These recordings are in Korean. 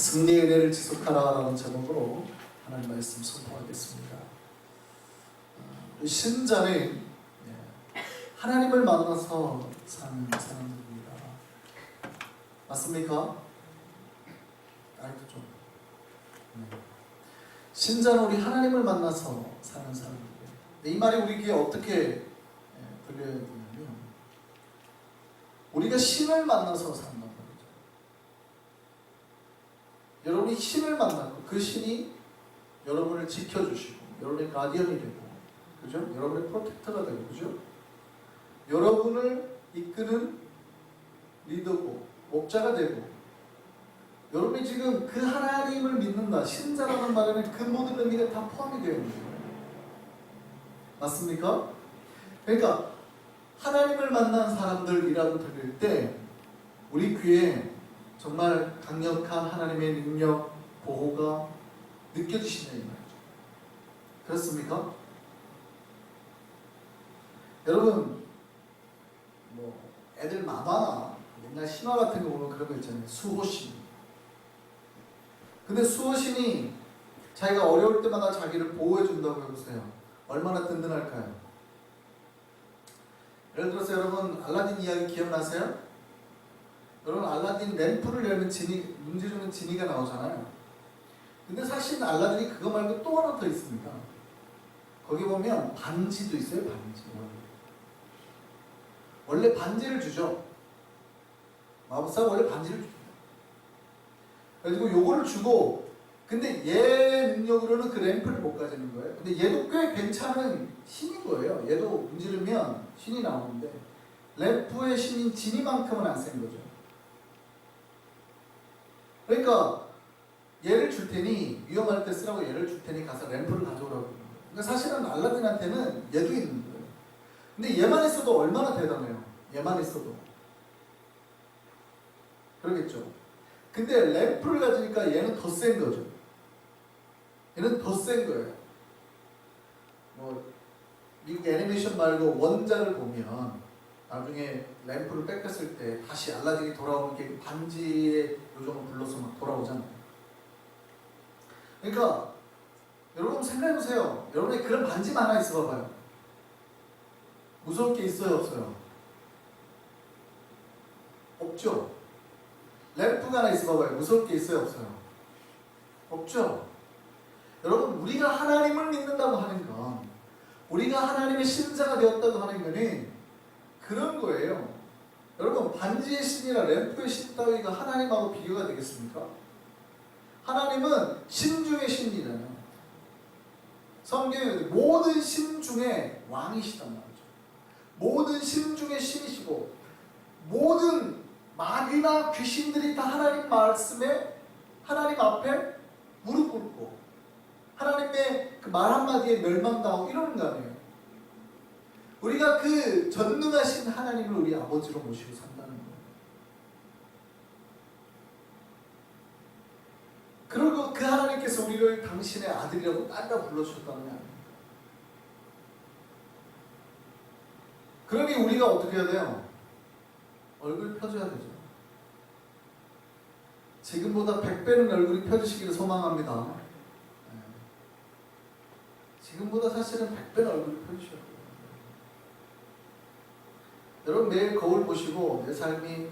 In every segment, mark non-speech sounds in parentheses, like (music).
승리의 은혜를 지속하라라는 제목으로 하나님 말씀 선포하겠습니다. 어, 신자는 예, 하나님을 만나서 사는 사람들입니다. 맞습니까? 좀. 네. 신자는 우리 하나님을 만나서 사는. 근데 이 말이 우리에게 어떻게 예, 들려야 되냐면 우리가 신을 만나서 거죠. 여러분이 신을 만났고 그 신이 여러분을 지켜주시고 여러분의 가디언이 되고 그죠? 여러분의 프로텍터가 되고 그죠? 여러분을 이끄는 리더고 목자가 되고 여러분이 지금 그 하나님을 믿는다 신자라는 말에는 그 모든 의미가 다 포함이 되어 있는 거예요. 맞습니까? 그러니까 하나님을 만난 사람들이라고 들릴 때 우리 귀에 정말 강력한 하나님의 능력, 보호가 느껴지시냐 이 말이죠. 그렇습니까? 여러분 뭐 애들 만화나 옛날 신화 같은 거 보면 그런 거 있잖아요. 수호신. 근데 수호신이 자기가 어려울 때마다 자기를 보호해 준다고 해보세요. 얼마나 든든할까요? 예를 들어서 여러분 알라딘 이야기 기억나세요? 여러분 알라딘 램프를 열면 지니 문제 주는 지니가 나오잖아요. 근데 사실 알라딘이 그거 말고 또 하나 더 있습니다. 거기 보면 반지도 있어요. 반지. 원래 반지를 주죠. 마법사가 원래 반지를 줍니다. 그래가지고 요거를 주고 근데 얘 능력으로는 그 램프를 못 가지는 거예요. 근데 얘도 꽤 괜찮은 신인 거예요. 얘도 문지르면 신이 나오는데 램프의 신인 지니만큼은 안 센 거죠. 그러니까 얘를 줄 테니 위험할 때 쓰라고 얘를 줄 테니 가서 램프를 가져오라고. 그러니까 사실은 알라딘한테는 얘도 있는 거예요. 근데 얘만 있어도 얼마나 대단해요. 얘만 있어도. 그러겠죠. 근데 램프를 가지니까 얘는 더 센 거죠. 얘는 더 센 거예요. 뭐 미국 애니메이션 말고 원작을 보면 나중에 램프를 뺏겼을 때 다시 알라딘이 돌아오는 게 반지의 요정을 불러서 막 돌아오잖아요. 그러니까 여러분 생각해 보세요. 여러분의 그런 반지만 하나 있어 봐봐요. 무서울 게 있어요, 없어요? 없죠. 램프가 하나 있어 봐봐요. 무서울 게 있어요, 없어요? 없죠. 여러분 우리가 하나님을 믿는다고 하는 건 우리가 하나님의 신자가 되었다고 하는 것은 그런 거예요. 여러분 반지의 신이나 램프의 신 따위가 하나님하고 비교가 되겠습니까? 하나님은 신 중의 신이잖아요. 성경에 모든 신 중에 왕이시단 말이죠. 모든 신 중에 신이시고 모든 마귀나 귀신들이 다 하나님 말씀에 하나님 앞에 무릎 꿇고 하나님의 그 말 한마디에 멸망당하고 이러는 거 아니에요. 우리가 그 전능하신 하나님을 우리 아버지로 모시고 산다는 거예요. 그리고 그 하나님께서 우리를 당신의 아들이라고 딸이라고 불러주셨다는 게 아니에요. 그러니 우리가 어떻게 해야 돼요? 얼굴 펴줘야 되죠. 지금보다 100배는 얼굴이 펴주시기를 소망합니다. 네. 지금보다 사실은 100배는 얼굴이 펴주셔야 돼요. 여러분 매일 거울 보시고 내 삶이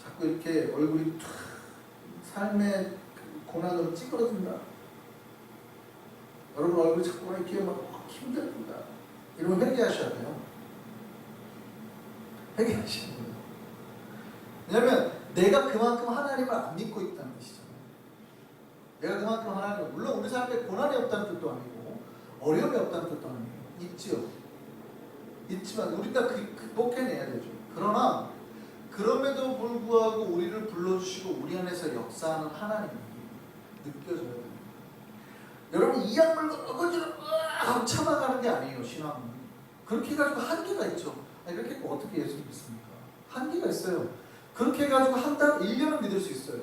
자꾸 이렇게 얼굴이 툭 삶의 그 고난으로 찌그러진다. 여러분 얼굴이 자꾸 이렇게 막 힘들다. 이러면 회개하셔야 돼요. 회개하시는 거예요. 왜냐면 내가 그만큼 하나님을 안 믿고 있다는 뜻이잖아요. 내가 그만큼 하나님을 물론 우리 삶에 고난이 없다는 뜻도 아니고 어려움이 없다는 뜻도 아니에요. 있지요. 있지만 우리가 그, 극복해내야 되죠. 그러나 그럼에도 불구하고 우리를 불러주시고 우리 안에서 역사하는 하나님이 느껴져야 돼요. 여러분 이 약물로 어거지로 참아가는 게 아니에요. 신앙은. 그렇게 해가지고 한계가 있죠. 했고 어떻게 예수 믿습니까? 한계가 있어요. 그렇게 해가지고 한 달, 1년은 믿을 수 있어요.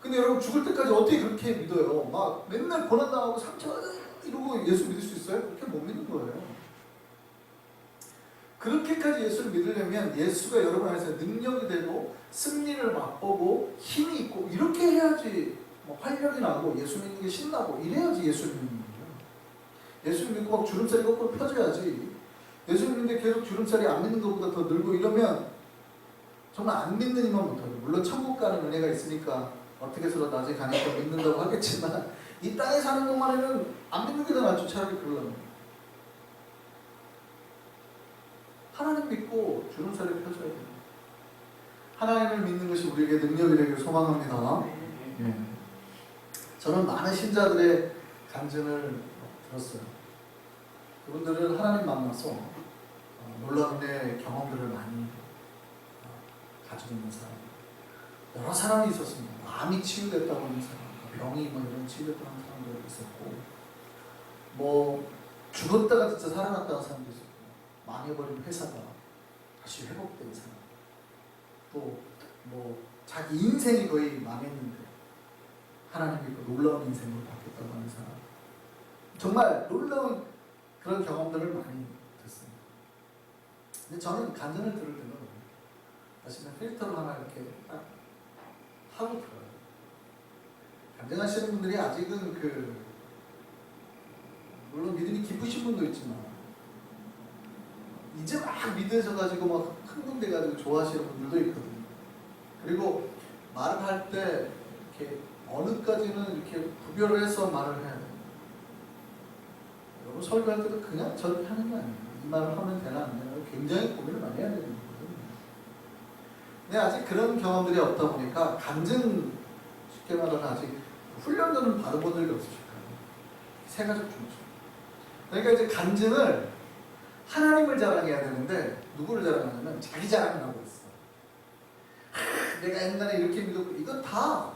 근데 여러분 죽을 때까지 어떻게 그렇게 믿어요? 막 맨날 고난당하고 상처 이러고 예수 믿을 수 있어요? 그렇게 못 믿는 거예요. 그렇게까지 예수를 믿으려면 예수가 여러분 안에서 능력이 되고 승리를 맛보고 힘이 있고 이렇게 해야지 뭐 활력이 나고 예수 믿는 게 신나고 이래야지 예수 믿는 거예요. 예수 믿고 막 주름살이 거꾸로 펴져야지. 예수 믿는데 계속 주름살이 안 믿는 것보다 더 늘고 이러면 정말 안 믿는 이만 못하죠. 물론 천국 가는 은혜가 있으니까 어떻게 해서 나중에 가니까 믿는다고 하겠지만 이 땅에 사는 동안에는 안 믿는 게 더 낫죠. 차라리 그러려면. 하나님 믿고 주름살이 펴져야 돼요. 하나님을 믿는 것이 우리에게 능력이 되길 소망합니다. 예. 저는 많은 신자들의 간증을 들었어요. 그분들은 하나님 만나서 어, 놀라운 경험들을 많이 어, 가지고 있는 사람. 여러 사람이 있었습니다. 마음이 치유됐다고 하는 사람, 병이 뭐 이런 치유됐다는 사람도 있었고, 뭐 죽었다가 진짜 살아났다는 사람도 있었고, 망해버린 회사가 다시 회복된 사람, 또뭐 자기 인생이 거의 망했는데 하나님 믿고 놀라운 인생으로 바뀌었다고 하는 사람, 정말 놀라운 그런 경험들을 많이 듣습니다. 근데 저는 간증을 들을 때는 사실은 필터를 하나 이렇게 딱 하고 들어요. 간증하시는 분들이 아직은 그 물론 믿음이 깊으신 분도 있지만 이제 막 믿으셔가지고 막 흥분돼 가지고 좋아하시는 분들도 있거든요. 그리고 말을 할 때 이렇게 어느까지는 이렇게 구별을 해서 말을 해야 돼요. 여러분 설교할 때도 그냥 저렇게 하는 거 아니에요. 이 말을 하면 되나 안 되나 굉장히 고민을 많이 해야 되는 거거든요. 근데 아직 그런 경험들이 없다 보니까 간증 쉽게 말하면 아직 훈련들은 받아본 적이 없으실 거예요. 세 가지 중요죠. 그러니까 이제 간증을 하나님을 자랑해야 되는데 누구를 자랑하냐면 자기 자랑을 하고 있어. 하, 내가 옛날에 이렇게 믿었고 이건 다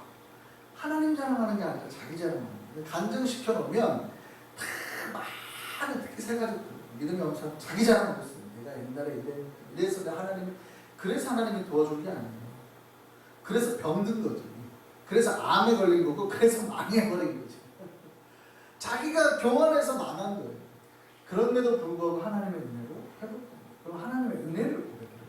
하나님 자랑하는 게 아니라 자기 자랑하는 거예요. 간증 시켜 놓으면 다 많은 특히 세 가지 없는 사람 자기 자랑하고 있어요. 내가 옛날에 이래 이래서 하나님 그래서 하나님이 도와준 게 아니에요. 그래서 병든 거죠. 그래서 암에 걸린 거고 그래서 망해 버린 거죠. 자기가 교만해서 망한 거예요. 그런데도 불구하고 하나님의 은혜로 회복된 거예요. 그럼 하나님의 은혜를 고백해요.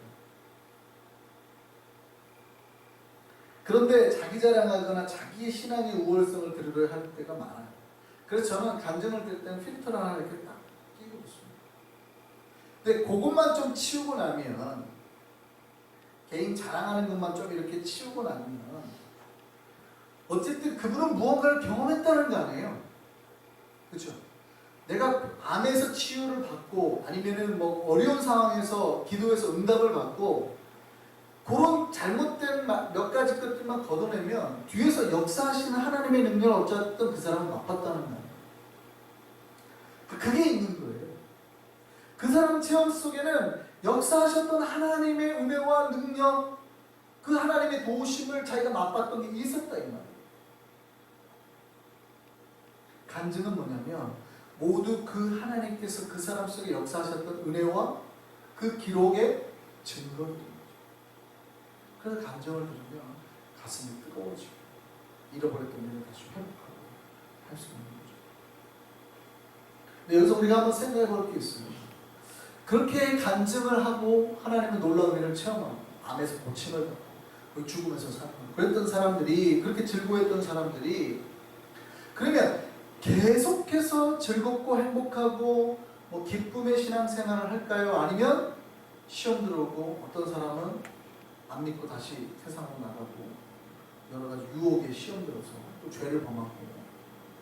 그런데 자기 자랑하거나 자기의 신앙의 우월성을 드러야 할 때가 많아요. 그래서 저는 간증을 들 때는 필터를 하나 이렇게 딱 끼고 있습니다. 근데 그것만 좀 치우고 나면 개인 자랑하는 것만 좀 이렇게 치우고 나면 어쨌든 그분은 무언가를 경험했다는 거 아니에요. 그렇죠? 내가 암에서 치유를 받고 아니면은 뭐 어려운 상황에서 기도해서 응답을 받고 그런 잘못된 마- 몇 가지 것들만 걷어내면 뒤에서 역사하시는 하나님의 능력을 어쨌든 그 사람은 맛봤다는 거예요. 그게 있는 거예요. 그 사람 체험 속에는 역사하셨던 하나님의 은혜와 능력, 그 하나님의 도우심을 자기가 맛봤던 게 있었다 이 말이에요. 간증은 뭐냐면 모두 그 하나님께서 그 사람 속에 역사하셨던 은혜와 그 기록의 증거를 거죠. 그래서 감정을 들으면 가슴이 뜨거워지고 잃어버렸던 일을 다시 회복하고 할 수 있는 거죠. 근데 여기서 우리가 한번 생각해 볼 게 있어요. 그렇게 간증을 하고 하나님의 놀라운 일을 체험하고 암에서 고침을 받고 그 죽음에서 살고 그랬던 사람들이 그렇게 즐거워했던 사람들이 그러면 계속해서 즐겁고 행복하고 뭐 기쁨의 신앙생활을 할까요? 아니면 시험 들어오고 어떤 사람은 안 믿고 다시 세상으로 나가고 여러 가지 유혹에 시험 들어서 또 죄를 범하고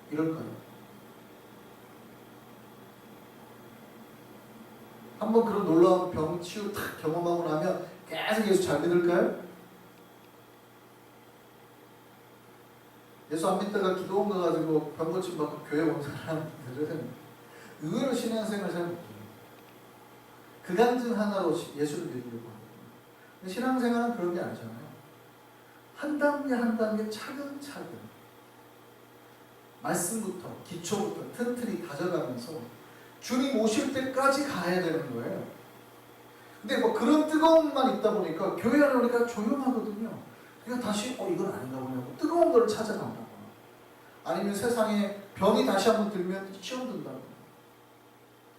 이럴까요? 한번 그런 놀라운 병 치유 탁 경험하고 나면 계속 예수 잘 믿을까요? 예수 안 믿다가 기도원 가가지고 병 고침 받고 교회 온 사람들은 의외로 신앙생활 잘 못해요. 그 간증 하나로 시- 예수를 믿으려고 하거든요. 신앙생활은 그런 게 아니잖아요. 한 단계 한 단계 차근차근 말씀부터 기초부터 튼튼히 다져가면서 주님 오실 때까지 가야 되는 거예요. 근데 뭐 그런 뜨거움만 있다 보니까 교회 안에 오니까 조용하거든요. 그러니까 다시 어 이건 아닌가 보냐고 뜨거운 걸 찾아간다고. 아니면 세상에 병이 다시 한번 들면 시험든다고.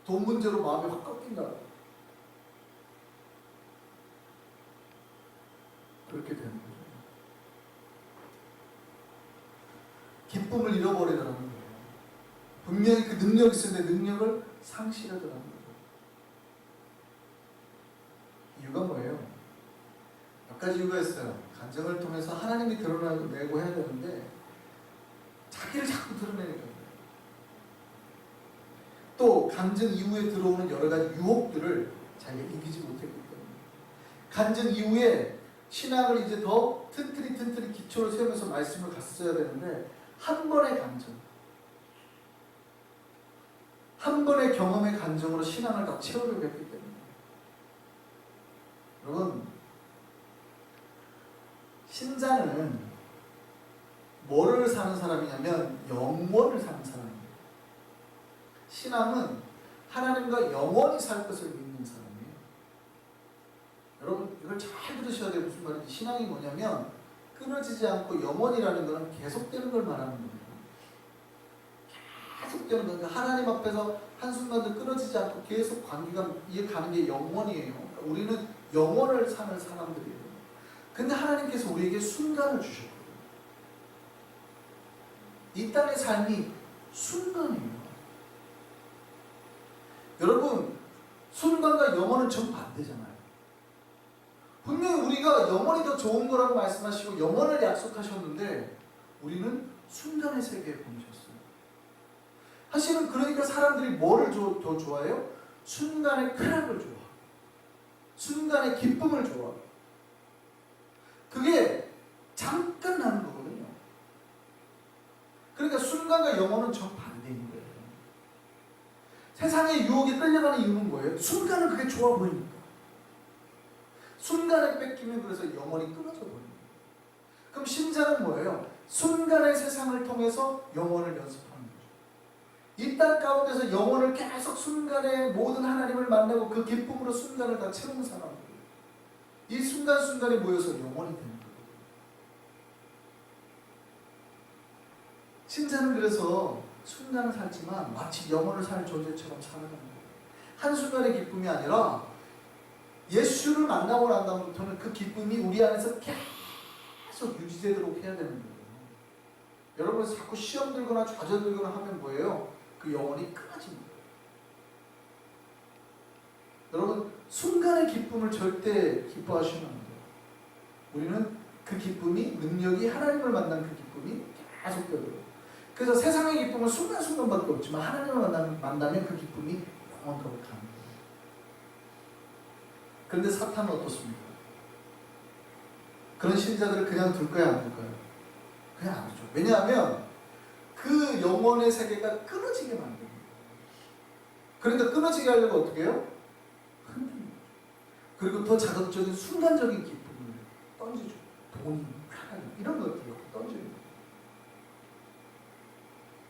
돈 문제로 마음이 확 꺾인다고. 그렇게 되는 거죠. 기쁨을 잃어버리더라는 거예요. 분명히 그 능력이 있었는데 능력을 상실하더라는 거예요. 가지 이유가 있어요. 간증을 통해서 하나님이 드러나고 해야 되는데 자기를 자꾸 드러내니까 그래요. 또 간증 이후에 들어오는 여러 가지 유혹들을 자기가 이기지 못했기 때문에 간증 이후에 신앙을 이제 더 튼튼히 튼튼히 기초를 세우면서 말씀을 갔어야 되는데 한 번의 간증 한 번의 경험의 간증으로 신앙을 다 채우려고 했기 때문에 여러분 신자는 뭐를 사는 사람이냐면 영원을 사는 사람입니다. 신앙은 하나님과 영원히 살 것을 믿는 사람이에요. 여러분 이걸 잘 들으셔야 돼요. 무슨 말인지 신앙이 뭐냐면 끊어지지 않고 영원이라는 것은 계속되는 걸 말하는 거예요. 계속되는 거니까 하나님 앞에서 한순간도 끊어지지 않고 계속 관계가 이어가는 게 영원이에요. 그러니까 우리는 영원을 사는 사람들이에요. 근데 하나님께서 우리에게 순간을 주셨거든요. 이 땅의 삶이 순간이에요. 여러분, 순간과 영원은 정반대잖아요. 분명히 우리가 영원이 더 좋은 거라고 말씀하시고 영원을 약속하셨는데 우리는 순간의 세계에 보내셨어요. 사실은 그러니까 사람들이 뭐를 조- 더 좋아해요? 순간의 쾌락을 좋아. 순간의 기쁨을 좋아. 그게 잠깐 나는 거거든요. 그러니까 순간과 영혼은 정반대인 거예요. 세상의 유혹에 끌려가는 이유는 뭐예요? 순간은 그게 좋아 보이니까. 순간에 뺏기면 그래서 영혼이 끊어져 버립니다. 그럼 신자는 뭐예요? 순간의 세상을 통해서 영혼을 연습하는 거죠. 이 땅 가운데서 영혼을 계속 순간에 모든 하나님을 만나고 그 기쁨으로 순간을 다 채우는 사람들. 이 순간순간에 모여서 영혼이 되는 거예요. 신자는 그래서 순간을 살지만 마치 영혼을 살 존재처럼 살아가는 거예요. 한순간의 기쁨이 아니라 예수를 만나고 난 다음부터는 그 기쁨이 우리 안에서 계속 유지되도록 해야 되는 거예요. 여러분 자꾸 시험 들거나 좌절 들거나 하면 뭐예요? 그 영혼이 끊어집니다. 여러분 순간의 기쁨을 절대 기뻐하시면 안 돼요. 우리는 그 기쁨이 능력이 하나님을 만난 그 기쁨이 계속 되도록. 그래서 세상의 기쁨은 순간순간밖에 없지만 하나님을 만나면, 만나면 그 기쁨이 영원토록 가는 거예요. 그런데 사탄은 어떻습니까? 그런 신자들을 그냥 둘 거야 안 둘까요? 그냥 안 두죠. 왜냐하면 그 영혼의 세계가 끊어지게 만듭니다. 그러니까 끊어지게 하려고 어떻게 해요? 그리고 더 자극적인 순간적인 기쁨을 던지죠. 돈, 쾌락 이런 것들을 던져요.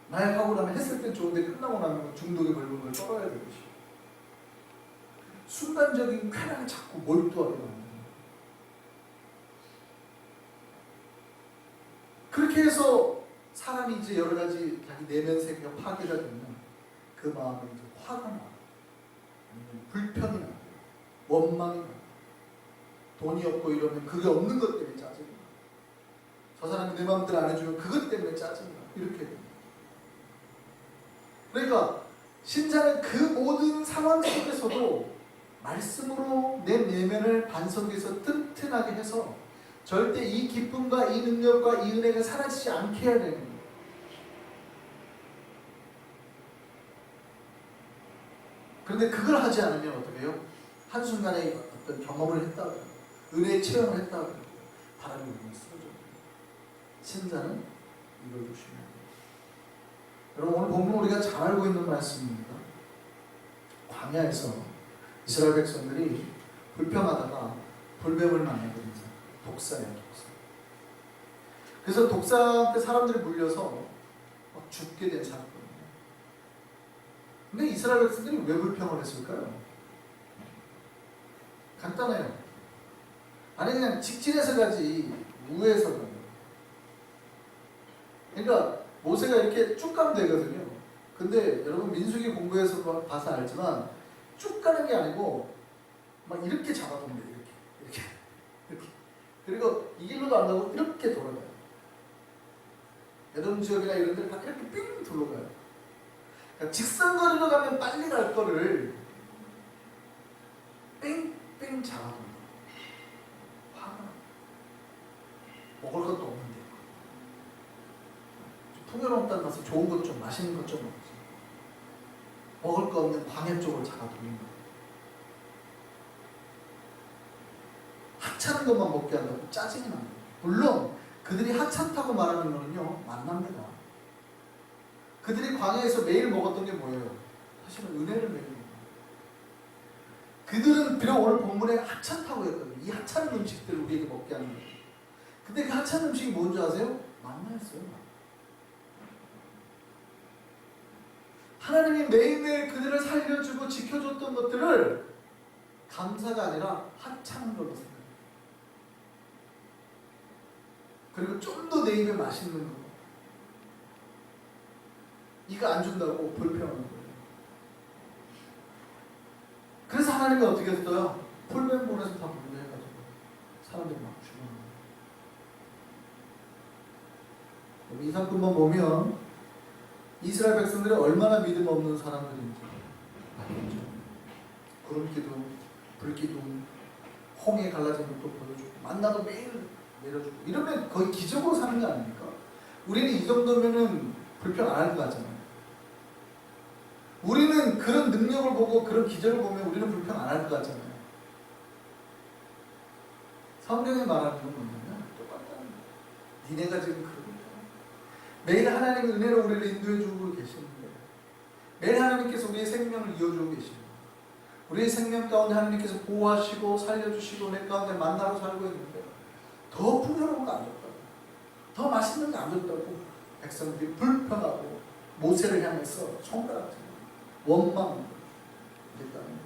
마약하고 나면 했을 땐 좋은데 끝나고 나면 걸린 걸 떨어야 되듯이 순간적인 쾌락을 자꾸 몰두하게 만듭니다. 그렇게 해서 사람이 이제 여러 가지 자기 내면 세계가 파괴가 되면 그 마음에 이제 화가 나, 아니면 불편이 나, 원망이 나, 돈이 없고 이러면 그게 없는 것 때문에 짜증이 나. 저 사람이 내 마음대로 안 해주면 그것 때문에 짜증이 나. 이렇게 됩니다. 그러니까 신자는 그 모든 상황 속에서도 말씀으로 내 내면을 반석에서 튼튼하게 해서 절대 이 기쁨과 이 능력과 이 은혜가 사라지지 않게 해야 되는 거예요. 그런데 그걸 하지 않으면 어떻게 해요? 한순간에 어떤 경험을 했다 고 은혜의 체험을 했다 고 바람이 불면 쓰러져 신자는 이걸 돼요. 여러분 오늘 본문 우리가 잘 알고 있는 말씀입니다. 광야에서 이스라엘 백성들이 불평하다가 불뱀을 만나거든요. 독사예요, 독사. 그래서 독사한테 사람들이 물려서 막 죽게 된 사건이에요. 근데 이스라엘 백성들이 왜 불평을 했을까요? 간단해요. 아니 그냥 직진해서 가지 우회해서 가요. 그러니까 모세가 이렇게 쭉 가면 되거든요. 근데 여러분 민수기 공부해서 봐서 알지만 쭉 가는 게 아니고 막 이렇게 돼요. 이렇게 이렇게 (laughs) 이렇게 그리고 이 길로도 안 가고 이렇게 돌아가요. 여동 지역이나 이런 데를 다 이렇게 삥 둘러가요. 그러니까 직선 거리로 가면 빨리 갈 거를 뺑뺑 잡아둔다. 화가 나. 먹을 것도 없는데. 땅 가서 좋은 것 좀 맛있는 것 좀 먹지. 먹을 거 없는 광야 쪽을 잡아두는 거예요. 하찮은 것만 먹게 한다고 짜증이 나요. 물론 그들이 하찮다고 말하는 거는요 만납니다. 그들이 광야에서 매일 먹었던 게 뭐예요? 사실은 은혜를 거예요. 그들은 비록 오늘 본문에 하찮다고 했거든요. 이 하찮은 음식들을 우리에게 먹게 하는 거예요. 근데 그 하찮은 음식이 뭔지 아세요? 만나였어요. 하나님이 매일매일 그들을 살려주고 지켜줬던 것들을 감사가 아니라 하찮은 걸로. 그리고 좀 더 내 입에 맛있는 거. 이거 안 준다고 불평하는 거예요. 그래서 하나님이 어떻게 했어요? 폴맨 보내서 다 분류해가지고 사람들이 막 죽어나요. 이 사건만 보면 이스라엘 백성들이 얼마나 믿음 없는 사람들인지 알겠죠. 구름 기둥, 불 기둥, 홍해 갈라진 것도 보여주고 만나도 매일 내려주고 이러면 거의 기적으로 사는 거 아닙니까? 우리는 이 정도면은 불평 안할거 같잖아요. 우리는 그런 능력을 보고 그런 기적을 보면 우리는 불평 안 할 것 같잖아요. 성경에 말하는 건 뭐냐면 똑같다는 거예요. 니네가 지금 그러고 있다. 매일 하나님의 은혜로 우리를 인도해 주고 계시는데 매일 하나님께서 우리의 생명을 이어주고 계십니다. 우리의 생명 가운데 하나님께서 보호하시고 살려주시고 내 가운데 만나러 살고 있는데 더 풍요로운 거안 줬다고 더 맛있는 거 안 줬다고 백성들이 불평하고 모세를 향해서 손가락 원망 됐다는 거예요.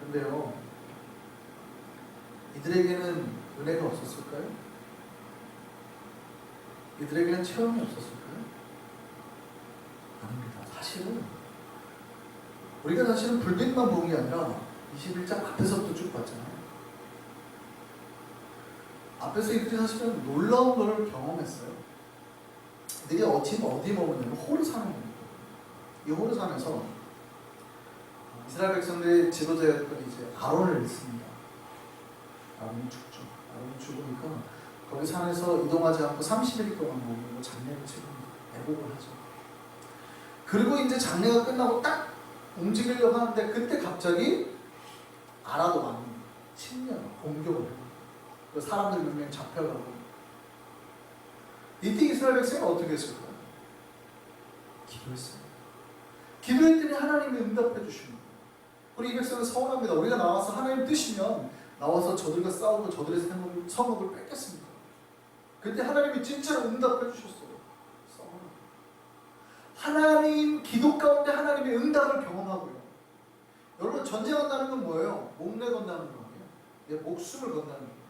근데요 이들에게는 은혜가 없었을까요? 이들에게는 체험이 없었을까요? 아닙니다. 사실은 우리가 사실은 불빛만 본게 아니라 21장 앞에서부터 쭉 봤잖아요. 앞에서 이들이 사실은 놀라운 것을 경험했어요. 이들이 어디, 어디 머무냐면 호르산에 이 호르산에서 이스라엘 백성들의 지도자였던 이제 아론을 잃습니다. 아론이 죽죠. 아론이 죽으니까 거기 산에서 이동하지 않고 30일 동안 머물고 장례를 치릅니다. 애곡을 하죠. 그리고 이제 장례가 끝나고 딱 움직이려고 하는데 그때 갑자기 아라도 왕이 침략, 공격을 해요. 그 사람들 몇 명 잡혀가고 이때 이스라엘 백성이 어떻게 했을까요? 기도했어요. 기도했더니 하나님이 응답해 주시는 거예요. 우리 이 백성은 서운합니다. 우리가 나와서 하나님 뜻이면 나와서 저들과 싸우고 저들의 성읍을, 성읍을 뺏겠습니다. 그때 하나님이 진짜로 응답해 주셨어요. 서운합니다. 하나님 기도 가운데 하나님의 응답을 경험하고요. 여러분 전쟁 한다는 건 뭐예요? 목내 건다는 거 아니에요? 내 목숨을 건다는 거예요.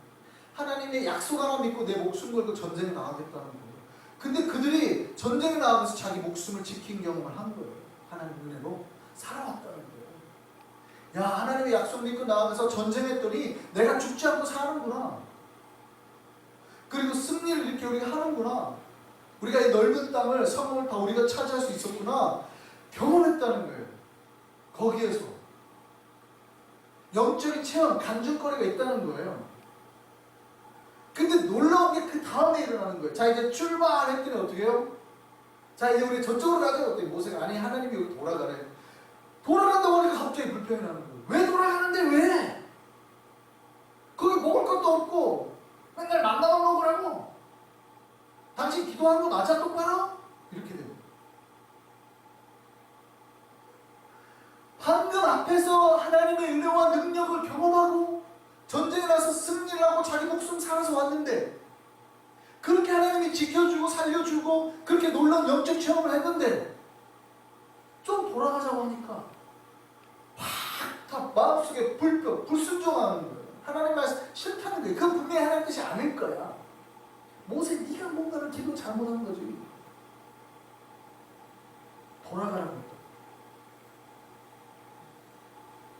하나님의 약속 하나 믿고 내 목숨 걸고 전쟁에 나가겠다는 거예요. 근데 그들이 전쟁에 나가면서 자기 목숨을 지킨 경험을 한 거예요. 하나님 은혜로 살아왔다는 거예요. 야 하나님의 약속 믿고 나가면서 전쟁했더니 내가 죽지 않고 사는구나. 그리고 승리를 이렇게 우리가 하는구나. 우리가 이 넓은 땅을 성을 다 우리가 차지할 수 있었구나. 경험했다는 거예요. 거기에서 영적인 체험, 간증거리가 있다는 거예요. 근데 놀라운 게 그 다음에 일어나는 거예요. 자 이제 출발했더니 어떻게 해요? 자 이제 우리 저쪽으로 가자 어떻게 모세가 아니 하나님이 여기 돌아가래. 돌아간다고 하니까 갑자기 불평이 나는 거예요. 왜 돌아가는데 왜? 거기 먹을 것도 없고 맨날 만나만 먹으라고. 당신 기도하는 거 맞아 똑바로? 이렇게 돼요. 방금 앞에서 하나님의 은혜와 능력을 경험하고 전쟁에 나서 승리를 하고 자기 목숨 살아서 왔는데 그렇게 하나님이 지켜주고 살려주고 그렇게 놀라운 영적 체험을 했는데 좀 돌아가자고 하니까 확다 마음속에 불평, 불순종하는 거예요. 하나님 말씀 싫다는 거예요. 그건 분명히 하나님 뜻이 아닐 거야. 모세 네가 뭔가를 기도 잘못한 거지. 돌아가라고.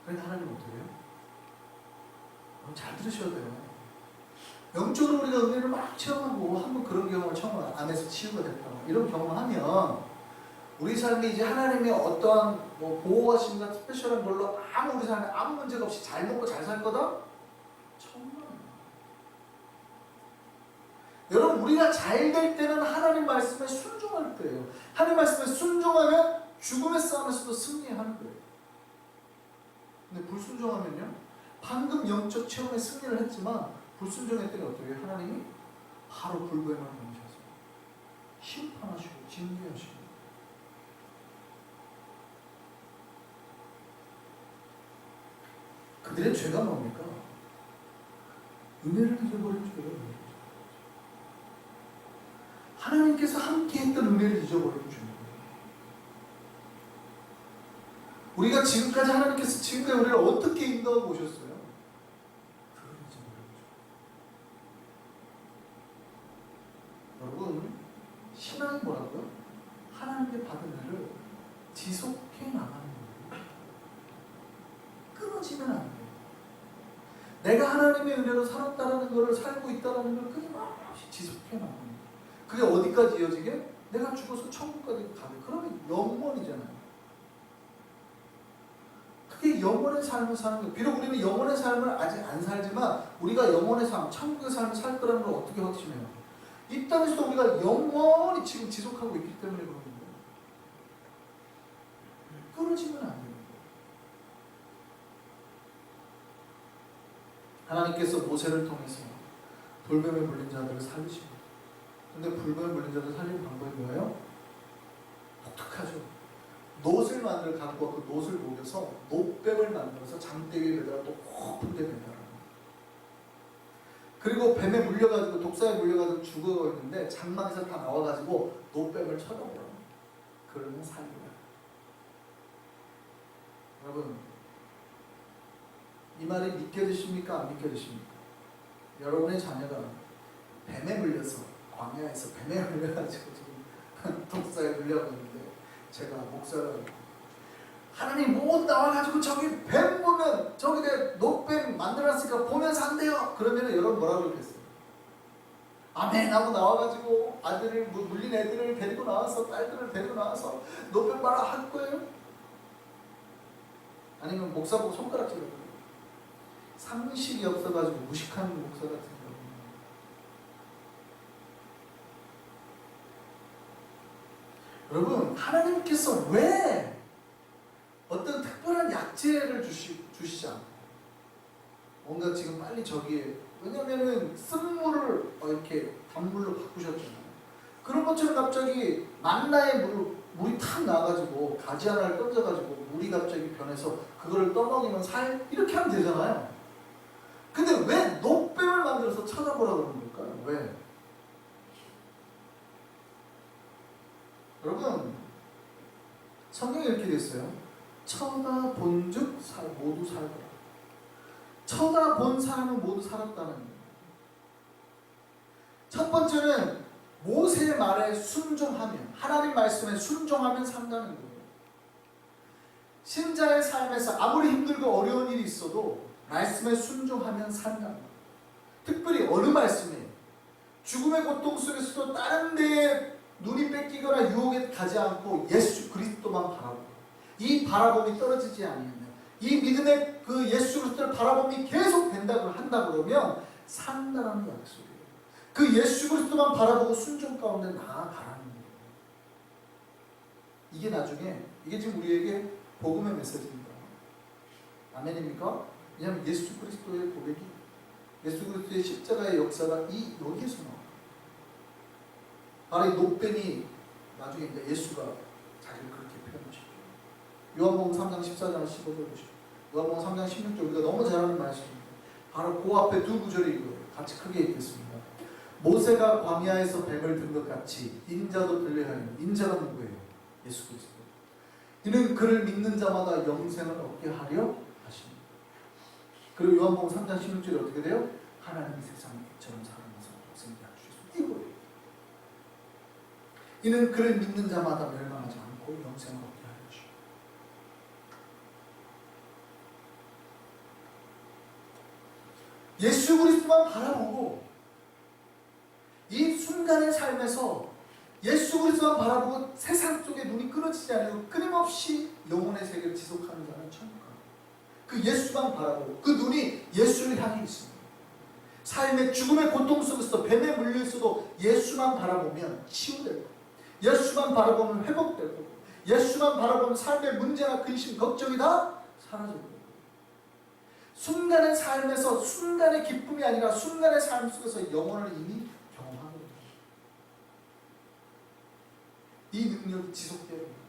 그러니까 하나님 어떻게 해요? 잘 들으셔야 돼요. 영적으로 우리가 은혜를 막 체험하고 한번 그런 경험을 처음 안에서 치유가 됐다. 이런 경험을 하면 우리 삶이 이제 하나님의 어떠한 뭐 보호하심이나 특별한 걸로 아무 우리 삶에 아무 문제가 없이 잘 먹고 잘 살 거다? 정말. 여러분 우리가 잘 될 때는 하나님 말씀에 순종할 때예요. 하나님 말씀에 순종하면 죽음의 싸움에서도 승리하는 거예요. 근데 불순종하면요. 방금 영적 체험에 승리를 했지만 불순종했더니 어떻게? 하나님이 바로 불구에만 던져서 심판하시고 징계하시고 그들의 죄가 뭡니까? 은혜를 잊어버린 죄예요. 하나님께서 함께 했던 은혜를 잊어버린 죄예요. 우리가 지금까지 하나님께서 지금까지 우리를 어떻게 인도하고 오셨어요? 그걸 잊어버린 죄. 여러분 신앙이 뭐라고요? 하나님께 받은 은혜를 지속해 나가는 거예요. 끊어지면 안 돼요. 내가 하나님의 은혜로 살았다라는 것을 살고 있다라는 걸 끊임없이 지속해 나가는 거예요. 그게 어디까지 이어지게? 내가 죽어서 천국까지 가게. 그러면 영원이잖아요. 그게 영원의 삶을 사는 거예요. 비록 우리는 영원의 삶을 아직 안 살지만 우리가 영원의 삶, 천국의 삶을 살 거라는 걸 어떻게 확신해요? 이 땅에서도 우리가 영원히 지금 지속하고 있기 때문에 그런 거예요. 끊어지면 안 돼요. 하나님께서 모세를 통해서 돌뱀에 물린 자들을 살리십니다. 근데 불뱀에 물린 자들 살리는 방법이 뭐예요? 독특하죠. 노을 만들 갖고 그 노을 녹여서 노뱀을 만들어서 장대 위에 매달아 또 높은 데 매달아. 그리고 뱀에 물려가지고 독사에 물려가지고 죽어 있는데 장막에서 다 나와가지고 노뱀을 쳐다보라. 그러면 살리라. 여러분 이 말이 믿겨지십니까? 안 믿겨지십니까? 여러분의 자녀가 뱀에 물려서 광야에서 뱀에 물려가지고 지금 (laughs) 독사에 물려고 있는데 제가 목사를 하나님 못 나와가지고 저기 뱀 보면 저기 내 녹뱀 만들었으니까 보면서 안 돼요. 그러면 여러분 뭐라 그러겠어요? 아멘 하고 나와가지고 아들을 물- 물린 애들을 데리고 나와서 딸들을 데리고 나와서 녹뱀 봐라 할 거예요? 아니면 목사 보고 손가락 찔러 거예요? 상식이 없어가지고 무식한 목사 같은 경우. 여러분 하나님께서 왜 어떤 특별한 약재를 주시, 주시지 않고 뭔가 지금 빨리 저기에 왜냐면은 쓴 물을 어, 이렇게 단물로 바꾸셨잖아요. 그런 것처럼 갑자기 만나의 물, 물이 탁 나와가지고 가지 하나를 던져가지고 물이 갑자기 변해서 그거를 떠먹이면 살? 이렇게 하면 되잖아요 근데 왜 녹뱀을 만들어서 쳐다보라 그러는 걸까요? 왜? 여러분 성경에 이렇게 돼 있어요. 쳐다본즉 살 모두 살더라. 쳐다본 사람은 모두 살았다는. 첫 번째는 모세의 말에 순종하면 하나님 말씀에 순종하면 산다는 거예요. 신자의 삶에서 아무리 힘들고 어려운 일이 있어도 말씀에 순종하면 거예요. 특별히 어느 말씀에 죽음의 고통 속에서도 다른 데에 눈이 뺏기거나 유혹에 가지 않고 예수 그리스도만 바라보고 이 바라봄이 떨어지지 않으면 이 믿음의 그 예수 그리스도를 바라봄이 계속 된다고 한다 그러면 산다라는 약속이에요. 그 예수 그리스도만 바라보고 순종 가운데 나아가라는 거예요. 이게 나중에 이게 지금 우리에게 복음의 메시지입니다. 아멘입니까? 왜냐하면 예수 그리스도의 고백이 예수 그리스도의 십자가의 역사가 이 여기에서 나와요. 바로 이 노뱀이 나중에 이제 예수가 자기를 그렇게 표현하시죠. 요한복음 3장 14장 15절 보시죠. 요한복음 3장 16절 우리가 너무 잘 아는 말씀입니다. 바로 그 앞에 두 구절이 이거예요. 같이 크게 읽겠습니다. 모세가 광야에서 뱀을 든 것 같이 인자도 하는 인자가 누구예요? 예수 그리스도. 이는 그를 믿는 자마다 영생을 얻게 하려 하십니다. 그리고 요한복음 3장 16절에 어떻게 돼요? 하나님이 세상에 이처럼 사랑해서 독생자 주셨습니다. 이거예요. 이는 그를 믿는 자마다 멸망하지 않고 영생을 얻게 하려 주십니다. 예수 그리스도만 바라보고 이 순간의 삶에서 예수 그리스도만 바라보고 세상 쪽에 눈이 끊어지지 않고 끊임없이 영혼의 세계를 지속하는 자는 천국 가는 그 예수만 바라보고 그 눈이 예수를 향해 있습니다. 삶의 죽음의 고통 속에서 뱀에 물려 있어도 예수만 바라보면 치유되고 예 수만 바라보면 회복되고 예수만 바라보면 삶의 문제나 근심, 걱정이 다 사라지고 순간의 삶에서 순간의 기쁨이 아니라 순간의 삶 속에서 영혼을 이미 경험하고. 이 능력이 됩니다.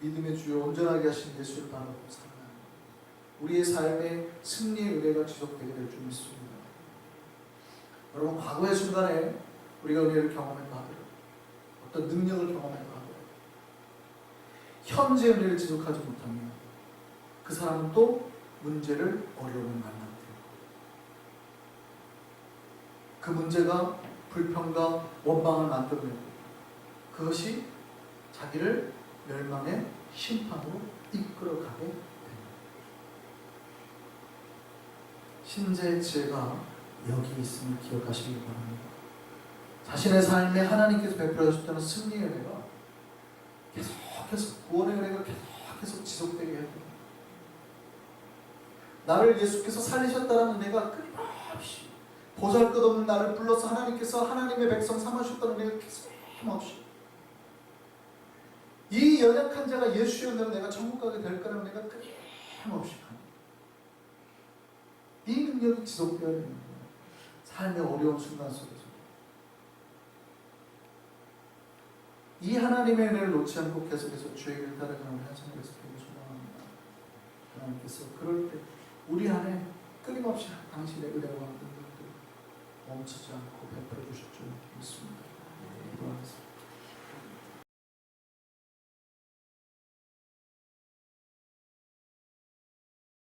믿음의 주여 온전하게 하신 예수를 바라보고 살아가는 우리의 삶의 승리의 은혜가 지속되게 될 줄 믿습니다. 여러분 과거의 순간에 우리가 은혜를 경험했다 하더라도 어떤 능력을 경험했다 하더라도 현재 은혜를 지속하지 못하면 그 사람은 또 문제를 어려움을 만나게 됩니다. 그 문제가 불평과 원망을 만들어내고 그것이 자기를 멸망의 심판으로 이끌어가게 됩니다. 신재의 지혜가 여기 있음을 기억하시기 바랍니다. 자신의 삶에 하나님께서 베풀어 주셨다는 승리의 은혜가 계속해서 구원의 은혜가 계속해서 지속되게 됩니다. 나를 예수께서 살리셨다는 은혜가 끊임없이 보잘 것 없는 나를 불러서 하나님께서 하나님의 백성 삼으셨다는 은혜가 계속없이 이 연약한 자가 예수의 은혜로 내가 천국 가게 될 거라는 은혜가 끊임없이. 이 능력이 지속되어야 거예요. 삶의 어려운 순간 속에서. 이 하나님의 은혜를 놓지 않고 계속해서 주의 길을 따라가는 한성을 계속하기 소망합니다. 하나님께서 그럴 때 우리 안에 끊임없이 당신의 은혜와 능력들 멈추지 않고 베풀어 주실 줄 믿습니다. 기도하겠습니다.